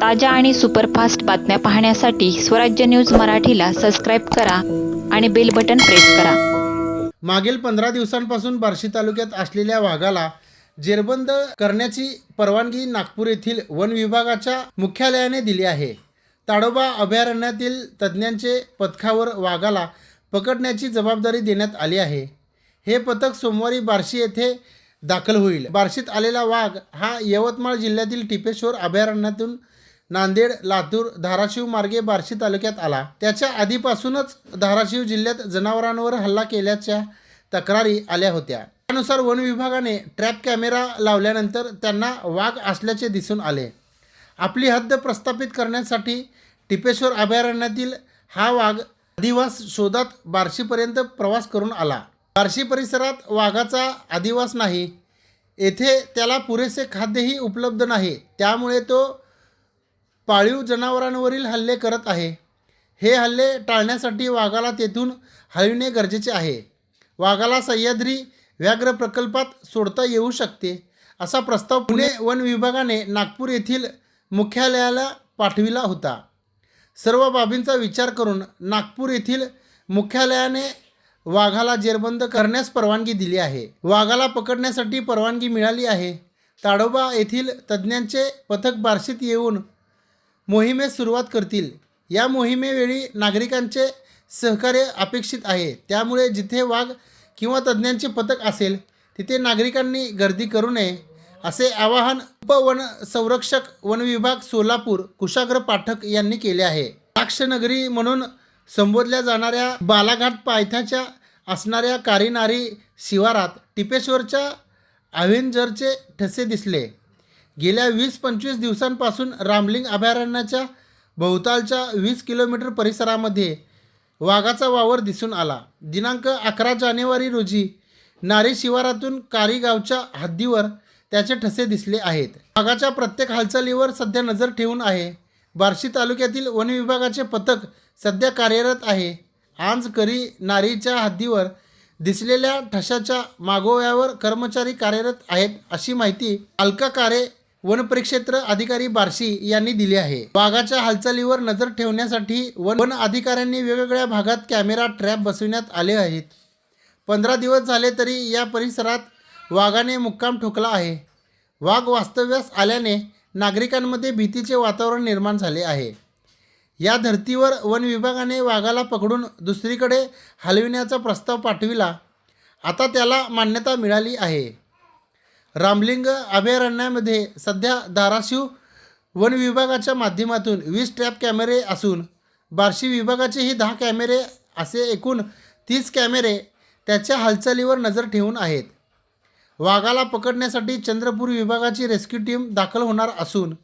ताज्या आणि सुपरफास्ट बातम्या पाहण्यासाठी स्वराज्य न्यूज मराठीला सबस्क्राईब करा आणि बेल बटन प्रेस करा. मागील पंधरा दिवसांपासून बार्शी तालुक्यात असलेल्या वाघाला जेरबंद करण्याची परवानगी नागपूर येथील वन विभागाच्या मुख्यालयाने दिली आहे. ताडोबा अभयारण्यातील तज्ज्ञांचे पथकावर वाघाला पकडण्याची जबाबदारी देण्यात आली आहे. हे पथक सोमवारी बार्शी येथे दाखल होईल. बार्शीत आलेला वाघ हा यवतमाळ जिल्ह्यातील टिपेश्वर अभयारण्यातून नांदेड लातूर धाराशिव मार्गे बार्शी तालुक्यात आला. त्याच्या आधीपासूनच धाराशिव जिल्ह्यात जनावरांवर हल्ला केल्याच्या तक्रारी आल्या होत्या. त्यानुसार वन विभागाने ट्रॅप कॅमेरा लावल्यानंतर त्यांना वाघ असल्याचे दिसून आले. आपली हद्द प्रस्थापित करण्यासाठी टिपेश्वर अभयारण्यातील हा वाघ अधिवास शोधात बार्शीपर्यंत प्रवास करून आला. बार्शी परिसरात वाघाचा अधिवास नाही. येथे त्याला पुरेसे खाद्यही उपलब्ध नाही. त्यामुळे तो पाळीव जनावरांवरील हल्ले करत आहे. हे हल्ले टाळण्यासाठी वाघाला तेथून हलविणे गरजेचे आहे. वाघाला सह्याद्री व्याघ्र प्रकल्पात सोडता येऊ शकते असा प्रस्ताव पुणे वन विभागाने नागपूर येथील मुख्यालयाला पाठविला होता. सर्व बाबींचा विचार करून नागपूर येथील मुख्यालयाने वाघाला जेरबंद करण्यास परवानगी दिली आहे. वाघाला पकडण्यासाठी परवानगी मिळाली आहे. ताडोबा येथील तज्ज्ञांचे पथक बार्शीत येऊन मोहिमेस सुरुवात करतील. या मोहिमेवेळी नागरिकांचे सहकार्य अपेक्षित आहे. त्यामुळे जिथे वाघ किंवा तज्ज्ञांचे पथक असेल तिथे नागरिकांनी गर्दी करू नये असे आवाहन उपवन संरक्षक वन विभाग सोलापूर कुशाग्र पाठक यांनी केले आहे. द्राक्षनगरी म्हणून संबोधल्या जाणाऱ्या बालाघाट पायथ्याच्या असणाऱ्या कारीनारी शिवारात टिपेश्वरच्या अव्हेंजरचे ठसे दिसले. गेल्या वीस पंचवीस दिवसांपासून रामलिंग अभयारण्याच्या भोवतालच्या वीस किलोमीटर परिसरामध्ये वाघाचा वावर दिसून आला. दिनांक अकरा जानेवारी रोजी नारी शिवारातून कारीगावच्या हद्दीवर त्याचे ठसे दिसले आहेत. वाघाच्या प्रत्येक हालचालीवर सध्या नजर ठेवून आहे. बार्शी तालुक्यातील वन विभागाचे पथक सध्या कार्यरत आहे. आंज करी नारीच्या हद्दीवर दिसलेल्या ठशाच्या मागोव्यावर कर्मचारी कार्यरत आहेत अशी माहिती अलका कारे वन परिक्षेत्र अधिकारी बार्शी यांनी दिली आहे. वाघाच्या हालचालीवर नजर ठेवण्यासाठी वन वन अधिकाऱ्यांनी वेगवेगळ्या भागात कॅमेरा ट्रॅप बसविण्यात आले आहेत. पंधरा दिवस झाले तरी या परिसरात वाघाने मुक्काम ठोकला आहे. वाघ वास्तव्यास आल्याने नागरिकांमध्ये भीतीचे वातावरण निर्माण झाले आहे. या धर्तीवर वन विभागाने वाघाला पकडून दुसरीकडे हलविण्याचा प्रस्ताव पाठविला. आता त्याला मान्यता मिळाली आहे. रामलिंग अभयारण्यामध्ये सध्या धाराशिव वन विभागाच्या माध्यमातून वीस ट्रॅप कॅमेरे असून बार्शी विभागाचेही दहा कॅमेरे असे एकूण तीस कॅमेरे त्याच्या हालचालीवर नजर ठेवून आहेत. वाघाला पकडण्यासाठी चंद्रपूर विभागाची रेस्क्यू टीम दाखल होणार असून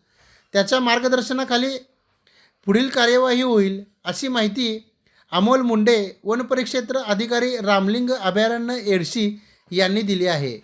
त्याच्या मार्गदर्शनाखाली पुढील कार्यवाही होईल अशी माहिती अमोल मुंडे वनपरिक्षेत्र अधिकारी रामलिंग अभयारण्य एडशी यांनी दिली आहे.